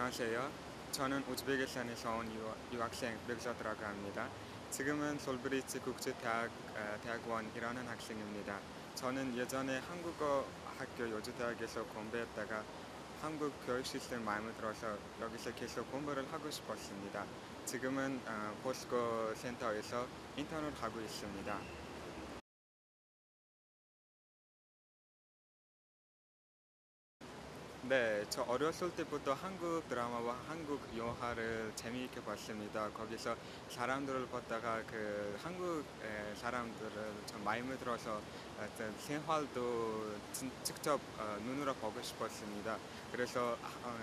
안녕하세요. 저는 우즈베키스탄에서 온 유학, 유학생 르그자드라고 합니다. 지금은 솔브리지 국제대학 어, 대학원 일하는 학생입니다. 저는 예전에 한국어 학교 요주대학에서 공부했다가 한국 교육 시스템 마음에 들어서 여기서 계속 공부를 하고 싶었습니다. 지금은 어, 포스코 센터에서 인턴을 하고 있습니다. 네, 저 어렸을 때부터 한국 드라마와 한국 영화를 재미있게 봤습니다. 거기서 사람들을 보다가 그 한국 에, 사람들을 좀 마음에 들어서 어떤 생활도 진- 직접 어, 눈으로 보고 싶었습니다. 그래서 어,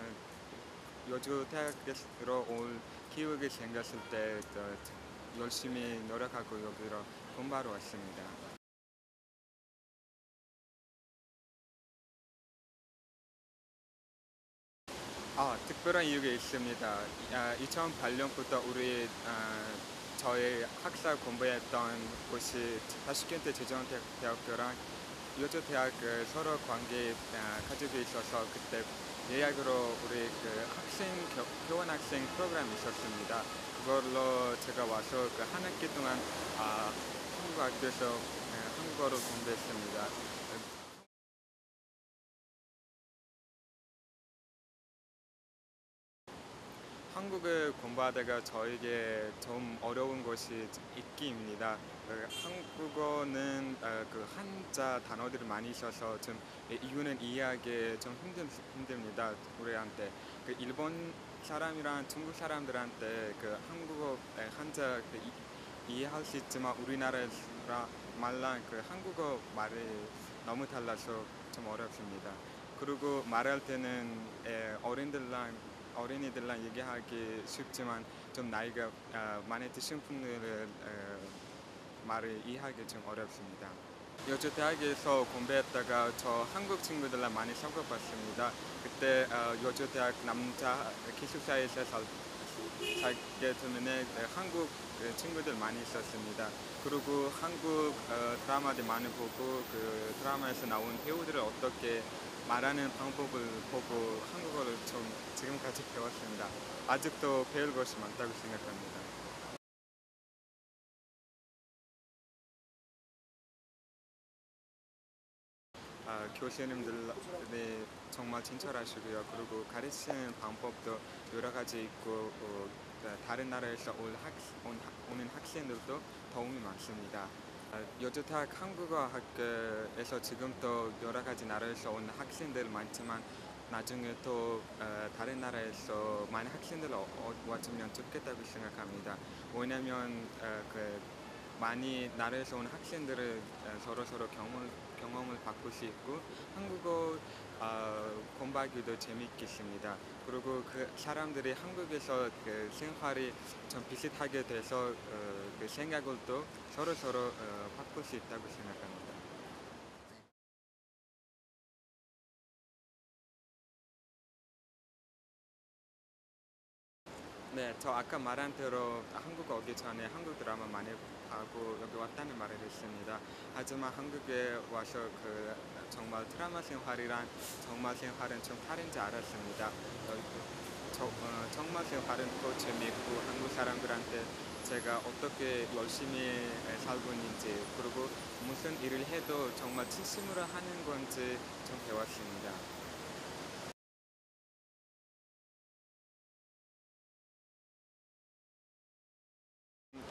요즘 대학으로 올 기회가 생겼을 때또 열심히 노력하고 여기로 공부하러 왔습니다. 아, 특별한 이유가 있습니다. 아, 2008년부터 우리 아, 저희 학사 공부했던 곳이 타슈켄트 제정대학교랑 요조대학 그 서로 관계 아, 가지고 있어서 그때 예약으로 우리 그 학생 교, 교원 학생 프로그램이 있었습니다. 그걸로 제가 와서 그 한 학기 동안 아, 한국 학교에서 아, 한국어를 공부했습니다. 한국을 공부하다가 저에게 좀 어려운 것이 있기입니다. 그 한국어는 어, 그 한자 단어들이 많이 있어서 좀 이유는 이해하기 좀 힘든, 힘듭니다. 우리한테 그 일본 사람이랑 중국 사람들한테 그 한국어 에, 한자 그 이, 이해할 수 있지만 우리나라 말랑 그 한국어 말이 너무 달라서 좀 어렵습니다. 그리고 말할 때는 에, 어린들랑 어린이들랑 얘기하기 쉽지만 좀 나이가 어, 많이 드신 분들은 어, 말을 이해하기 좀 어렵습니다. 요즘 대학에서 공부했다가 저 한국 친구들랑 많이 섞어봤습니다. 그때 어, 요즘 대학 남자 기숙사에서 살, 살게 되면 한국 친구들 많이 있었습니다. 그리고 한국 어, 드라마들 많이 보고 그 드라마에서 나온 배우들을 어떻게 말하는 방법을 보고 한국어를 좀 지금까지 배웠습니다. 아직도 배울 것이 많다고 생각합니다. 아, 교수님들이 정말 친절하시고요. 그리고 가르치는 방법도 여러 가지 있고 어, 다른 나라에서 올 학, 온, 오는 학생들도 도움이 많습니다. 아, 요조탁 한국어 학교에서 지금도 여러 가지 나라에서 온 학생들 많지만 나중에 또 어, 다른 나라에서 많은 학생들 어, 어, 왔으면 좋겠다고 생각합니다. 왜냐하면 어, 그 많이 나라에서 온 학생들을 어, 서로 서로 경험을, 경험을 바꿀 수 있고 한국어 어, 공부하기도 재밌겠습니다. 그리고 그 사람들이 한국에서 그 생활이 좀 비슷하게 돼서 어, 그 생각을 또 서로 서로 어, 바꿀 수 있다고 생각합니다. 네, 저 아까 말한 대로 한국 오기 전에 한국 드라마 많이 하고 여기 왔다는 말을 했습니다. 하지만 한국에 와서 그 정말 드라마 생활이란 정말 생활은 좀 다른지 알았습니다. 어, 저, 어, 정말 생활은 또 재미있고 한국 사람들한테 제가 어떻게 열심히 살고 있는지 그리고 무슨 일을 해도 정말 진심으로 하는 건지 좀 배웠습니다.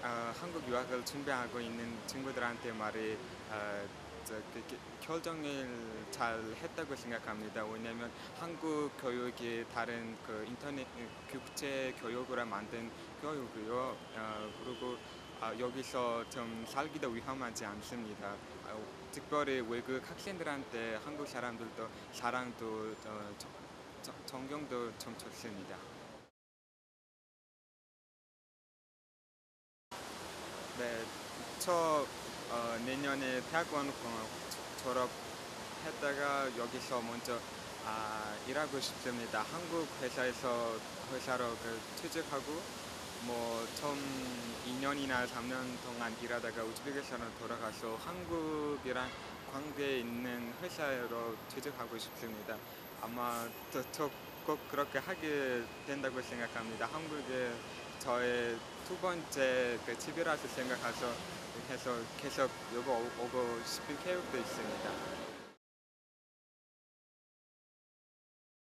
어, 한국 유학을 준비하고 있는 친구들한테 말이 어, 저, 그, 그, 결정을 잘 했다고 생각합니다. 왜냐하면 한국 교육이 다른 그 인터넷 국제 교육으로 만든 교육이요. 어, 그리고 아, 여기서 좀 살기도 위험하지 않습니다. 아, 특별히 외국 학생들한테 한국 사람들도 사랑도 어, 저- 저- 존경도 좀 좋습니다. 그래서 어, 내년에 대학원 어, 졸업했다가 여기서 먼저 아, 일하고 싶습니다. 한국 회사에서 회사로 그 취직하고 뭐 처음 2년이나 3년 동안 일하다가 우즈베키스탄으로 돌아가서 한국이랑 관계 있는 회사로 취직하고 싶습니다. 아마 저꼭 그렇게 하게 된다고 생각합니다. 한국에 저의 두 번째 그 집이라서 생각해서 해서 계속 요거 오고 싶은 계획도 있습니다.